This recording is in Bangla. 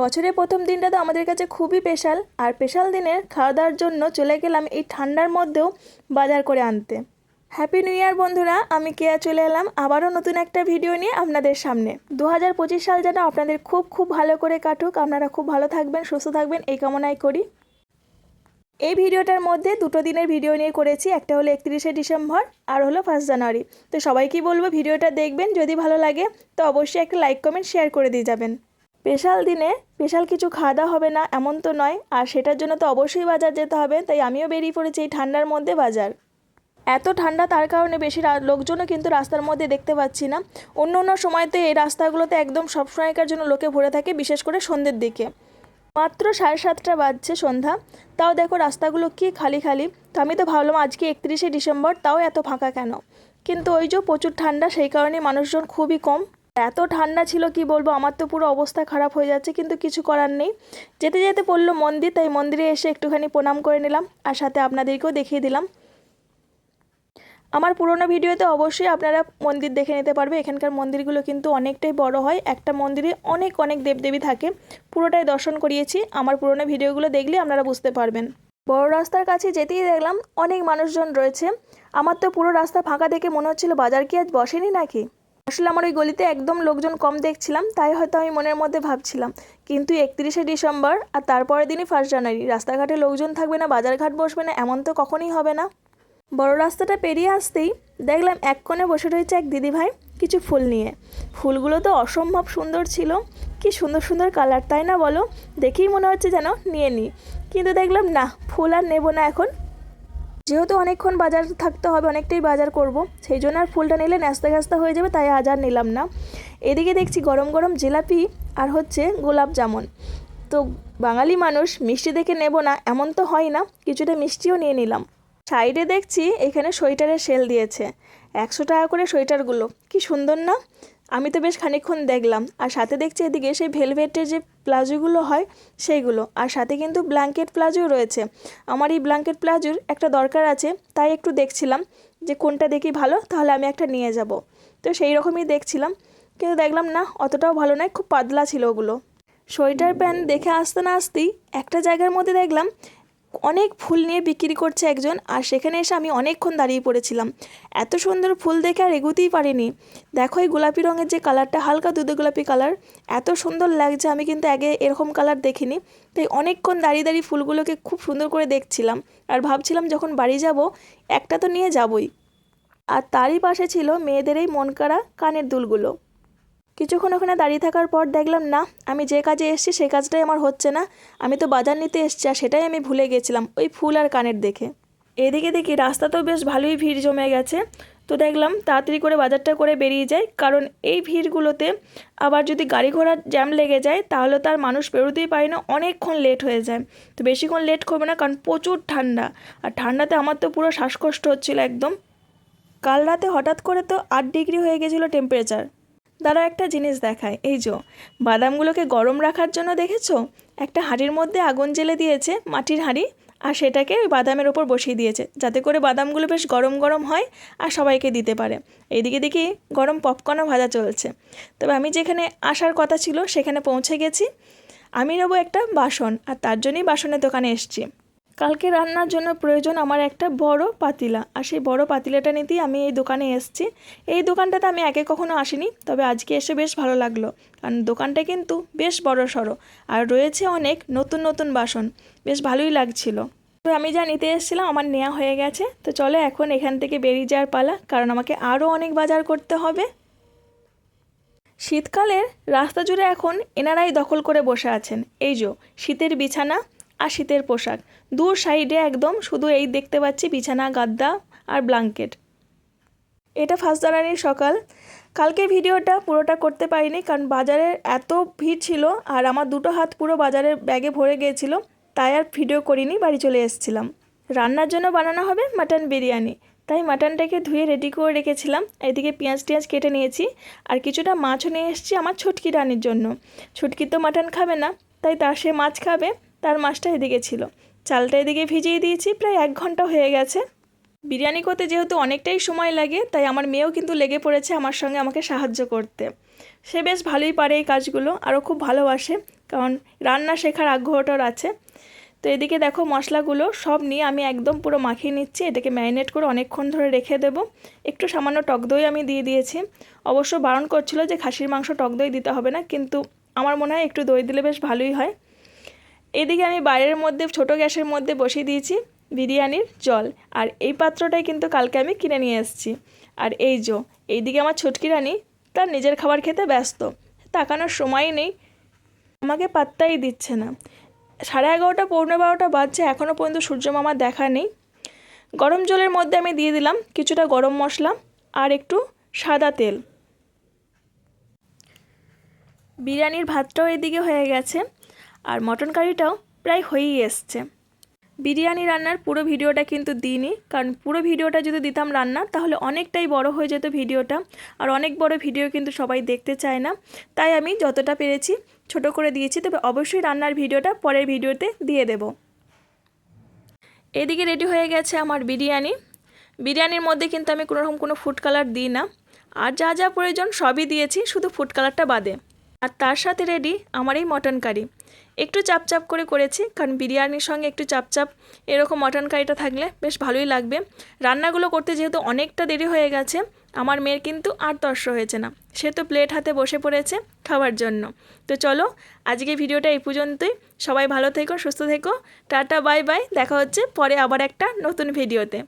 বছরের প্রথম দিনটা তো আমাদের কাছে খুবই স্পেশাল। আর স্পেশাল দিনের খাওয়া দাওয়ার জন্য চলে গেলাম এই ঠান্ডার মধ্যেও বাজার করে আনতে। হ্যাপি নিউ ইয়ার বন্ধুরা! আমি কেয়া চলে এলাম আবারও নতুন একটা ভিডিও নিয়ে আপনাদের সামনে। দু হাজার পঁচিশ সাল যেন আপনাদের খুব খুব ভালো করে কাটুক। আপনারা খুব ভালো থাকবেন, সুস্থ থাকবেন, এই কামনাই করি। এই ভিডিওটার মধ্যে দুটো দিনের ভিডিও নিয়ে করেছি। একটা হলো একত্রিশে ডিসেম্বর, আর হলো ফার্স্ট জানুয়ারি। তো সবাইকেই বলব ভিডিওটা দেখবেন, যদি ভালো লাগে তো অবশ্যই একটা লাইক, কমেন্ট, শেয়ার করে দিয়ে যাবেন। স্পেশাল দিনে স্পেশাল কিছু খাওয়া দাওয়া হবে না, এমন তো নয়। আর সেটার জন্য তো অবশ্যই বাজার যেতে হবে, তাই আমিও বেরিয়ে পড়েছি এই ঠান্ডার মধ্যে বাজার। এত ঠান্ডা তার কারণে বেশি লোকজনও কিন্তু রাস্তার মধ্যে দেখতে পাচ্ছি না। অন্য অন্য সময়তে এই রাস্তাগুলোতে একদম সবসময়কার জন্য লোকে ভরে থাকে, বিশেষ করে সন্ধ্যের দিকে। মাত্র সাড়ে সাতটা বাজছে সন্ধ্যা। তাও দেখো রাস্তাগুলো কি খালি খালি। তো আমি তো ভাবলাম আজকে একত্রিশে ডিসেম্বর, তাও এত ফাঁকা কেন? কিন্তু ওই যে প্রচুর ঠান্ডা, সেই কারণে মানুষজন খুবই কম। এত ঠান্ডা ছিল, কি বলব? আমার তো পুরো অবস্থা খারাপ হয়ে যাচ্ছে, কিন্তু কিছু করার নেই। যেতে যেতে পড়ল মন্দির, তাই মন্দিরে এসে একটুখানি প্রণাম করে নিলাম, আর সাথে আপনাদেরকেও দেখিয়ে দিলাম। আমার পুরোনো ভিডিওতে অবশ্যই আপনারা মন্দির দেখে নিতে পারবে। এখানকার মন্দিরগুলো কিন্তু অনেকটাই বড় হয়। একটা মন্দিরে অনেক অনেক দেবদেবী থাকে। পুরোটাই দর্শন করিয়েছি। আমার পুরোনো ভিডিওগুলো দেখলে আপনারা বুঝতে পারবেন। বড় রাস্তার কাছে যেতেই দেখলাম অনেক মানুষজন রয়েছে। আমার তো পুরো রাস্তা ফাঁকা দেখে মনে হচ্ছিল, বাজার কি আজ বসেনি নাকি? আসলে আমার ওই গলিতে একদম লোকজন কম দেখছিলাম, তাই হয়তো আমি মনের মধ্যে ভাবছিলাম। কিন্তু একত্রিশে ডিসেম্বর আর তারপরের দিনই ফার্স্ট জানুয়ারি রাস্তাঘাটে লোকজন থাকবে না, বাজারঘাট বসবে না, এমন তো কখনই হবে না। বড় রাস্তাটা পেরিয়ে আসতেই দেখলাম এক কোণে বসে রয়েছে এক দিদিভাই কিছু ফুল নিয়ে। ফুলগুলো তো অসম্ভব সুন্দর ছিল, কি সুন্দর সুন্দর কালার, তাই না বলো? দেখেই মনে হচ্ছে যেন নিয়ে নিই কিন্তু দেখলাম না, ফুল আর নেব না এখন। যেহেতু অনেকক্ষণ বাজার থাকতে হবে, অনেকটাই বাজার করব, সেই জন্য আর ফুলটা নিলে ন্যাস্তা ঘ্যাস্তা হয়ে যাবে, তাই আজ আর নিলাম না। এদিকে দেখছি গরম গরম জিলাপি আর হচ্ছে গোলাপ জামুন। তো বাঙালি মানুষ মিষ্টি দেখে নেব না, এমন তো হয় না, কিছুটা মিষ্টিও নিয়ে নিলাম। সাইডে দেখছি এখানে সোয়েটারের সেল দিয়েছে। একশো টাকা করে সোয়েটারগুলো। কি সুন্দর না? আমি তো বেশ খানিকক্ষণ দেখলাম, আর সাথে দেখছি এদিকে সেই ভেলভেটের যে প্লাজোগুলো হয় সেইগুলো, আর সাথে কিন্তু ব্ল্যাঙ্কেট প্লাজো রয়েছে। আমার এই ব্ল্যাঙ্কেট প্লাজোর একটা দরকার আছে, তাই একটু দেখছিলাম যে কোনটা দেখি ভালো, তাহলে আমি একটা নিয়ে যাব। তো সেই রকমই দেখছিলাম, কিন্তু দেখলাম না, অতটাও ভালো নয়, খুব পাতলা ছিল ওগুলো। সোয়েটার প্যান্ট দেখে আসতে না আসতেই একটা জায়গার মধ্যে দেখলাম অনেক ফুল নিয়ে বিক্রি করছে একজন, আর সেখানে এসে আমি অনেকক্ষণ দাঁড়িয়ে পড়েছিলাম। এত সুন্দর ফুল দেখে আর এগোতেই পারিনি। দেখো এই গোলাপি রঙের যে কালারটা, হালকা দুধে গোলাপি কালার, এত সুন্দর লাগছে। আমি কিন্তু আগে এরকম কালার দেখিনি, তাই অনেকক্ষণ দাঁড়িয়ে দাঁড়িয়ে ফুলগুলোকে খুব সুন্দর করে দেখছিলাম। আর ভাবছিলাম যখন বাড়ি যাব, একটা তো নিয়ে যাবই। আর তারই পাশে ছিল মেয়েদের এই মন কাড়া কানের দুলগুলো। কিছুক্ষণ ওখানে দাঁড়িয়ে থাকার পর দেখলাম, না, আমি যে কাজে এসেছি সেই কাজটাই আমার হচ্ছে না। আমি তো বাজার নিতে এসেছি আর সেটাই আমি ভুলে গেছিলাম ওই ফুল আর কানের দেখে। এদিকে দেখি রাস্তাতেও বেশ ভালোই ভিড় জমে গেছে। তো দেখলাম, তাড়াতাড়ি করে বাজারটা করে বেরিয়ে যায় কারণ এই ভিড়গুলোতে আবার যদি গাড়ি ঘোড়ার জ্যাম লেগে যায়, তাহলে তার মানুষ বেরোতেই পারে না, অনেকক্ষণ লেট হয়ে যায়। তো বেশিক্ষণ লেট করবে না, কারণ প্রচুর ঠান্ডা। আর ঠান্ডাতে আমার তো পুরো শ্বাসকষ্ট হচ্ছিল একদম। কাল রাতে হঠাৎ করে তো আট ডিগ্রি হয়ে গেছিল টেম্পারেচার দাঁড়া একটা জিনিস দেখায় এই যে, বাদামগুলোকে গরম রাখার জন্য দেখেছ? একটা হাঁড়ির মধ্যে আগুন জ্বেলে দিয়েছে মাটির হাঁড়ি আর সেটাকে ওই বাদামের ওপর বসিয়ে দিয়েছে। যাতে করে বাদামগুলো বেশ গরম গরম হয় আর সবাইকে দিতে পারে। এইদিকে দেখি গরম পপকর্নও ভাজা চলছে। তবে আমি যেখানে আসার কথা ছিল সেখানে পৌঁছে গেছি। আমি নেব একটা বাসন আর তার জন্যই বাসনের দোকানে এসেছি। কালকে রান্নার জন্য প্রয়োজন আমার একটা বড় পাতিলা। আর সেই বড় পাতিলাটা নিতেই আমি এই দোকানে এসেছি। এই দোকানটাতে আমি আগে কখনো আসিনি, তবে আজকে এসে বেশ ভালো লাগল। কারণ দোকানটা কিন্তু বেশ বড় সড়ো, আর রয়েছে অনেক নতুন নতুন বাসন। বেশ ভালোই লাগছিল। তো আমি যা নিতে এসেছিলাম আমার নেওয়া হয়ে গেছে। তো চলো এখন এখান থেকে বেরিয়ে যাওয়ার পালা, কারণ আমাকে আরও অনেক বাজার করতে হবে। শীতকালের রাস্তা জুড়ে এখন এনারাই দখল করে বসে আছেন। এই যে, শীতের বিছানা আর শীতের পোশাক। দূর সাইডে একদম শুধু এই দেখতে পাচ্ছি বিছানা, গাদ্দা আর ব্লাঙ্কেট। এটা জানুয়ারির সকাল। কালকে ভিডিওটা পুরোটা করতে পারিনি কারণ বাজারের এত ভিড় ছিল আর আমার দুটো হাত পুরো বাজারের ব্যাগে ভরে গিয়েছিল, তাই আর ভিডিও করিনি, বাড়ি চলে এসেছিলাম। রান্নার জন্য বানানো হবে মাটন বিরিয়ানি। তাই মাটনটাকে ধুয়ে রেডি করে রেখেছিলাম। এদিকে পেঁয়াজ টিয়াজ কেটে নিয়েছি আর কিছুটা মাছও নিয়ে এসেছি আমার ছুটকি রানির জন্য। ছুটকি তো মাটন খাবে না, তাই তার সে মাছ খাবে। তার মাছটা এদিকে ছিল। চালটা এদিকে ভিজিয়ে দিয়েছি, প্রায় এক ঘণ্টা হয়ে গেছে। বিরিয়ানি করতে যেহেতু অনেকটাই সময় লাগে, তাই আমার মেয়েও কিন্তু লেগে পড়েছে আমার সঙ্গে আমাকে সাহায্য করতে। সে বেশ ভালোই পারে এই কাজগুলো, আরও খুব ভালোবাসে, কারণ রান্না শেখার আগ্রহটার আছে। তো এদিকে দেখো মশলাগুলো সব নিয়ে আমি একদম পুরো মাখিয়ে নিচ্ছি, এটাকে ম্যারিনেট করে অনেকক্ষণ ধরে রেখে দেবো। একটু সামান্য টক দই আমি দিয়ে দিয়েছি। অবশ্য বারণ করছিল যে খাসির মাংস টক দই দিতে হবে না, কিন্তু আমার মনে হয় একটু দই দিলে বেশ ভালোই হয়। এদিকে আমি বাইরের মধ্যে, ছোট গ্যাসের মধ্যে বসিয়ে দিয়েছি বিরিয়ানির জল। আর এই পাত্রটাই কিন্তু কালকে আমি কিনে নিয়ে এসেছি। আর এই জো এইদিকে আমার ছুটকি রানী তার নিজের খাবার খেতে ব্যস্ত। তাকানোর সময় নেই। আমাকে পাত্তাই দিচ্ছে না। সাড়ে এগারোটা, পৌনে বারোটা বাজছে এখনও পর্যন্ত সূর্য মামার দেখা নেই। গরম জলের মধ্যে আমি দিয়ে দিলাম কিছুটা গরম মশলা আর একটু সাদা তেল। বিরিয়ানির ভাতটাও এদিকে হয়ে গেছে। আর মটন কারিটাও প্রায় হয়েই এসছে। বিরিয়ানি রান্নার পুরো ভিডিওটা কিন্তু দিইনি, কারণ পুরো ভিডিওটা যদি দিতাম রান্না, তাহলে অনেকটাই বড় হয়ে যেত ভিডিওটা, আর অনেক বড় ভিডিও কিন্তু সবাই দেখতে চায় না। তাই আমি যতটা পেরেছি ছোট করে দিয়েছি, তবে অবশ্যই রান্নার ভিডিওটা পরের ভিডিওতে দিয়ে দেব। এদিকে রেডি হয়ে গেছে আমার বিরিয়ানি। বিরিয়ানির মধ্যে কিন্তু আমি কোনোরকম কোনো ফুড কালার দিই না। আর যা যা প্রয়োজন সবই দিয়েছি, শুধু ফুড কালারটা বাদে। আর তার সাথে রেডি আমার এই মটন কারি একটু চাপ চাপ করে করেছি, কারণ বিরিয়ানির সঙ্গে একটু চাপ চাপ এরকম মটন কারিটা থাকলে বেশ ভালোই লাগবে। রান্নাগুলো করতে যেহেতু অনেকটা দেরি হয়ে গেছে, আমার মেয়ের কিন্তু আর তর্স হয়েছে না। সে তো প্লেট হাতে বসে পড়েছে খাওয়ার জন্য। তো চলো আজকে ভিডিওটা এই পর্যন্তই। সবাই ভালো থেকো, সুস্থ থেকো। টাটা বাই বাই দেখা হচ্ছে পরে আবার একটা নতুন ভিডিওতে।